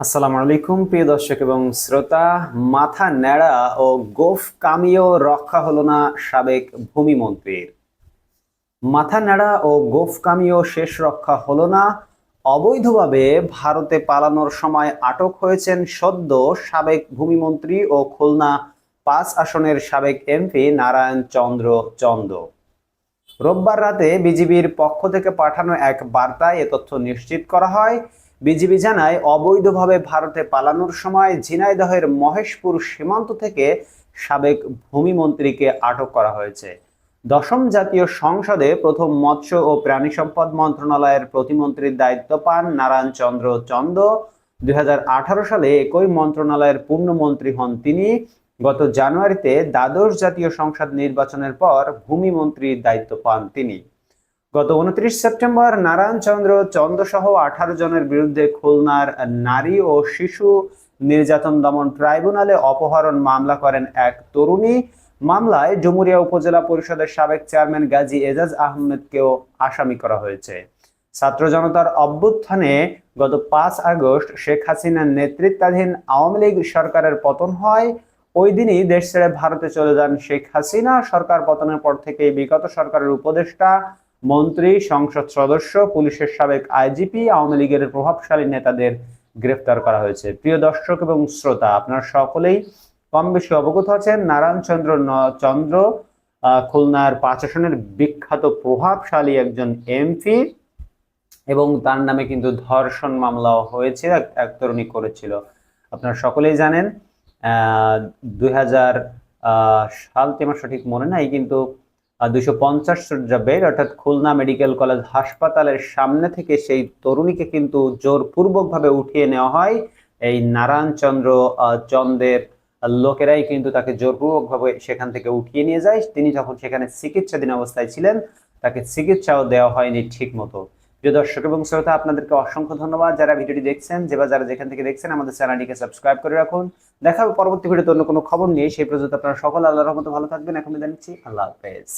আসসালামু আলাইকুম, প্রিয় দর্শক এবং শ্রোতা। মাথা ন্যাড়া ও গোফ কামিও রক্ষা হলো না সাবেক ভূমিমন্ত্রীর। মাথা ন্যাড়া ও গোফ কামিও শেষ রক্ষা হলো না। অবৈধভাবে ভারতে পালানোর সময় আটক হয়েছেন সদ্য সাবেক ভূমিমন্ত্রী ও খুলনা পাঁচ আসনের সাবেক এমপি নারায়ণ চন্দ্র চন্দ। রোববার রাতে বিজিবির পক্ষ থেকে পাঠানো এক বার্তায় এ তথ্য নিশ্চিত করা হয়। বিজিবি জানায়, অবৈধভাবে ভারতে পালানোর সময় ঝিনাইদহের মহেশপুর সীমান্ত থেকে সাবেক ভূমিমন্ত্রীকে আটক করা হয়েছে। দশম জাতীয় সংসদে প্রথম মৎস্য ও প্রাণী সম্পদ মন্ত্রণালয়ের প্রতিমন্ত্রীর দায়িত্ব পান নারায়ণ চন্দ্র চন্দ। দুই হাজার আঠারো সালে একই মন্ত্রণালয়ের পূর্ণমন্ত্রী হন তিনি। গত জানুয়ারিতে দ্বাদশ জাতীয় সংসদ নির্বাচনের পর ভূমিমন্ত্রীর দায়িত্ব পান তিনি। গত উনত্রিশ সেপ্টেম্বর নারায়ণ চন্দ্র চন্দ্র সহ আঠারো জনের বিরুদ্ধে খুলনার নারী ও শিশু নির্যাতন দমন ট্রাইব্যুনালে অপহরণ মামলা করেন এক তরুণী। মামলায় ডুমুরিয়া উপজেলা পরিষদের সাবেক চেয়ারম্যান গাজী এজাজ আহমেদকেও আসামি করা হয়েছে। ছাত্র জনতার অভ্যুত্থানে গত পাঁচ আগস্ট শেখ হাসিনার নেতৃত্বাধীন আওয়ামী লীগ সরকারের পতন হয়। ওই দিনই দেশ ছেড়ে ভারতে চলে যান শেখ হাসিনা। সরকার পতনের পর থেকে বিগত সরকারের উপদেষ্টা মন্ত্রী, সংসদ সদস্য, পুলিশের সাবেক আইজিপি, আওয়ামী লীগের প্রভাবশালী নেতাদের গ্রেফতার করা হয়েছে। প্রিয় দর্শক এবং শ্রোতা, আপনারা সকলেই কম বেশি অবগত আছেন নারায়ণ চন্দ্র চন্দ্র খুলনার পাঁচ আসনের বিখ্যাত প্রভাবশালী একজন এমপি এবং তার নামে কিন্তু ধর্ষণ মামলাও হয়েছে, এক- তরুণী করেছিল। আপনারা সকলেই জানেন দুই সালটি আমার সঠিক মনে নাই, কিন্তু দুইশো পঞ্চাশ বেড, অর্থাৎ খুলনা মেডিকেল কলেজ হাসপাতালের সামনে থেকে সেই তরুণীকে কিন্তু জোরপূর্বকভাবে উঠিয়ে নেওয়া হয়। এই নারায়ণ চন্দ্র চন্দের লোকেরাই কিন্তু তাকে জোরপূর্বকভাবে সেখান থেকে উঠিয়ে নিয়ে যায়। তিনি যখন সেখানে চিকিৎসাধীন অবস্থায় ছিলেন, তাকে চিকিৎসাও দেওয়া হয়নি ঠিক মতো প্রিয় দর্শক এবং শ্রোতা, আপনাদেরকে অসংখ্য ধন্যবাদ। যারা ভিডিওটি দেখছেন, যে বা যারা যেখান থেকে দেখছেন, আমাদের চ্যানেলটিকে সাবস্ক্রাইব করে রাখুন। দেখা হবে পরবর্তী ভিডিওতে অন্য কোনো খবর নিয়ে। সেই পর্যন্ত আপনারা সকল আল্লাহর রহমতে ভালো থাকবেন। এখন জানাচ্ছি নিচ্ছি। আল্লাহ হাফেজ।